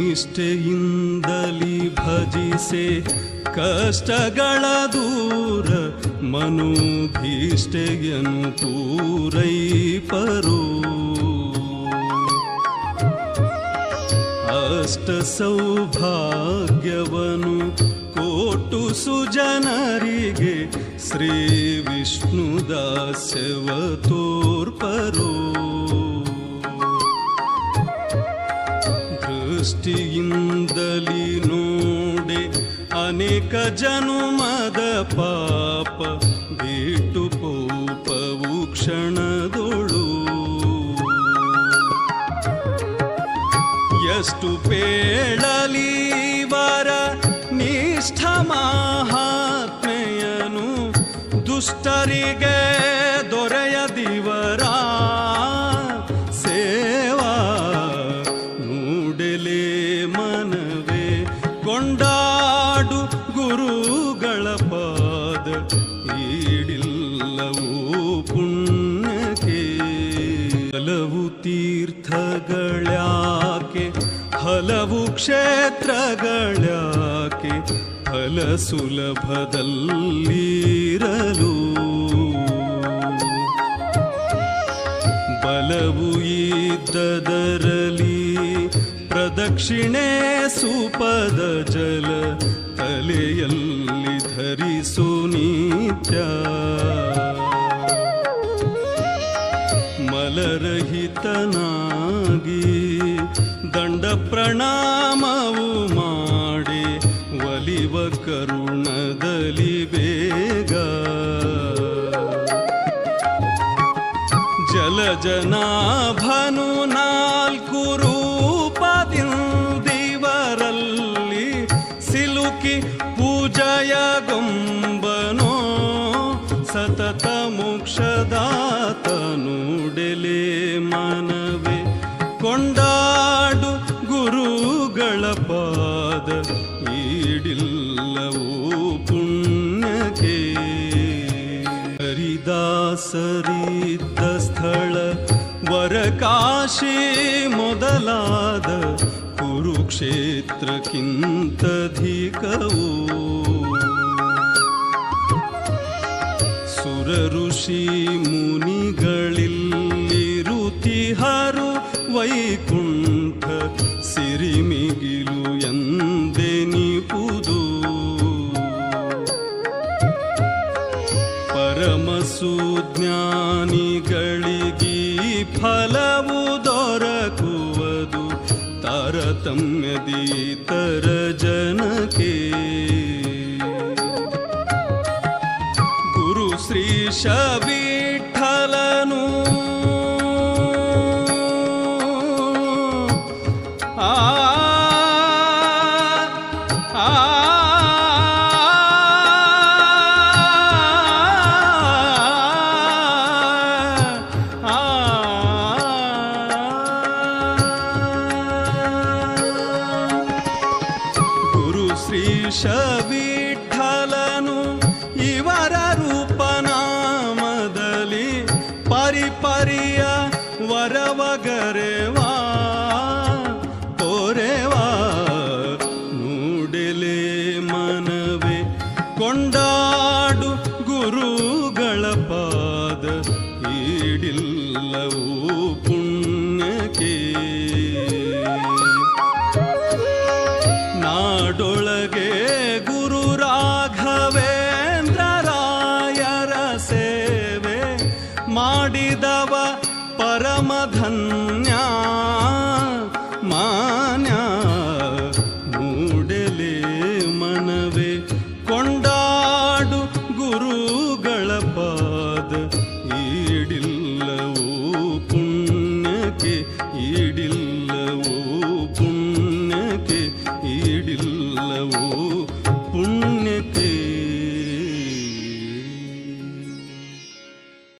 ನಿಷ್ಠೆಯಿಂದಲಿ ಭಜಿಸೆ ಕಷ್ಟಗಳ ದೂರ ಮನೋಭೀಷ್ಟೆಯನ್ನು ಪೂರೈಪರು. ಅಷ್ಟ ಸೌಭಾಗ್ಯವನು ಕೋಟು ಸುಜನರಿಗೆ ಶ್ರೀ ವಿಷ್ಣು ದಾಸ್ಯವ ತೋರ್ಪರೋ. ದೃಷ್ಟಿಯಿಂದಲಿ ನೋಡೆ ಅನೇಕ ಜನುಮದ ಪಾಪ ಬಿಟ್ಟು ಪೋಪವು ಕ್ಷಣದೊಳು. ಎಷ್ಟು ಪೇಳಲಿ ವರ ನಿಷ್ಠ ಮಹಾತ್ಮೆಯನು ದುಷ್ಟರಿಗೆ ದೊರೆಯದಿವರ ಹಲವು ತೀರ್ಥಗಳ್ಯಾಕೆ ಹಲವು ಕ್ಷೇತ್ರಗಳ್ಯಾಕೆ ಫಲ ಸುಲಭದಲ್ಲಿರಲು ಬಲವು ಇದ್ದದರಲಿ ಪ್ರದಕ್ಷಿಣೆ ಸುಪದ ಜಲ ತಲೆಯಲ್ಲಿ ಧರಿಸು ನಿತ್ಯ ಪ್ರಣಾಮವು ಮಾಡಿ ಒಲಿವ ಕರುಣದಲ್ಲಿ ಬೇಗ. ಜಲಜನಾಭನು ನಾಲ್ಕು ರೂಪದಿಂದಿವರಲ್ಲಿ ಸಿಲುಕಿ ಪೂಜಯ ಗೊಂಬನೋ ಸತತ ಮೋಕ್ಷದಾತನುಡೆಲೆ ಮನವೇ. ಪುಣ್ಯಕ್ಕೆ ಹರಿದಾಸರಿದ್ದ ಸ್ಥಳ ವರಕಾಶಿ ಮೊದಲಾದ ಕುರುಕ್ಷೇತ್ರಕ್ಕಿಂತಧಿಕವು ಸುರ ಋಷಿ ಮುನಿಗಳಿಲ್ಲಿರುತಿಹರು ವೈಕುಂಠ ಪರಮಸುಜ್ಞಾನಿಗಳಿಗೀ ಫಲವು ದೊರಕುವುದು ತಾರತಮ್ಯದೀತರ ಜನಕ್ಕೆ ಶ್ರೀಶ ವಿಠಲನು ಇವರ ರೂಪನಾಮದಲ್ಲಿ ಪರಿಪರಿಯ ವರವಗರೆವಾ ತೋರೆವಾ ನೂಡೆಲೆ ಮನವೇ ಕೊಂಡಾಡು ಗುರುಗಳ ಪಾದ ಈಡಿಲ್ಲವೂ ಪುಣ್ಯಕ್ಕೆ